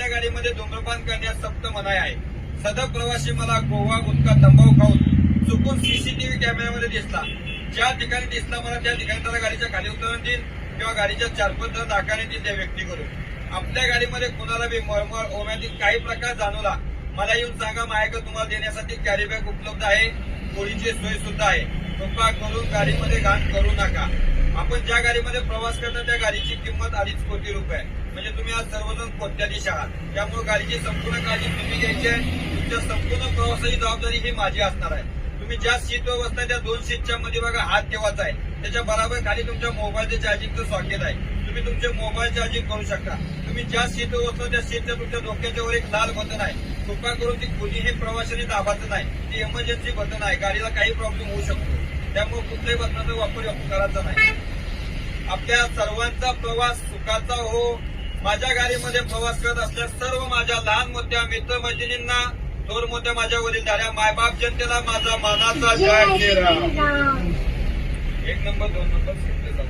आपल्या गाडीमध्ये धूम्रपान करण्यास सक्त मनाई आहे. सदर प्रवासी मला गोवा गुटखा तंबाखू खाऊन चुकून सीसीटीव्ही कॅमेऱ्यामध्ये दिसला. ज्या ठिकाणी दिसला मला त्या ठिकाणी त्याला गाडीच्या खाली उतरून देईल किंवा गाडीच्या चारपत्र दाखवण्यात देईल त्या व्यक्तीकडून. आपल्या गाडीमध्ये कुणाला बी मळमळ ओव्यातील काही प्रकार जाणवला मला येऊन सांगा मायक तुम्हाला देण्यासाठी कॅरी बॅग उपलब्ध आहे गोळीची सोय सुद्धा आहे. कृपा करून गाडीमध्ये घाण करू नका. आपण ज्या गाडीमध्ये प्रवास करता त्या गाडीची किंमत अडीच कोटी रुपये. म्हणजे तुम्ही आज सर्वजण कोट्याधीश आहात. त्यामुळे गाडीची संपूर्ण काळजी तुम्ही घ्यायची आहे. तुमच्या संपूर्ण प्रवासाची जबाबदारी ही माझी असणार आहे. तुम्ही ज्या सीटवर बसता त्या दोन सीटच्या मध्ये बघा हात ठेवायचा आहे. त्याच्या बराबर खाली तुमच्या मोबाईलचे चार्जिंगचं सॉकेट आहे. तुम्ही तुमचे मोबाईल चार्जिंग करू शकता. तुम्ही ज्या सीटवर बसता त्या सीटच्या तुमच्या डोक्याच्या वर एक लाल बटन आहे. कृपा करून ती कुणीही प्रवाशाने दाबायचं नाही. ती इमर्जन्सी बटन आहे. गाडीला काही प्रॉब्लेम होऊ शकतो. त्यामुळे कुठल्याही बटनाचा वापर करायचा नाही. आपल्या सर्वांचा प्रवास सुखाचा हो. माझ्या गाडीमध्ये प्रवास करत असलेल्या सर्व माझ्या लहान मोठ्या मित्र मैत्रिणींना थोर मोठ्या माझ्या वडीलधाऱ्या मायबाप जनतेला माझा मानाचा जय एक नंबर दोन नंबर शिकले जाऊ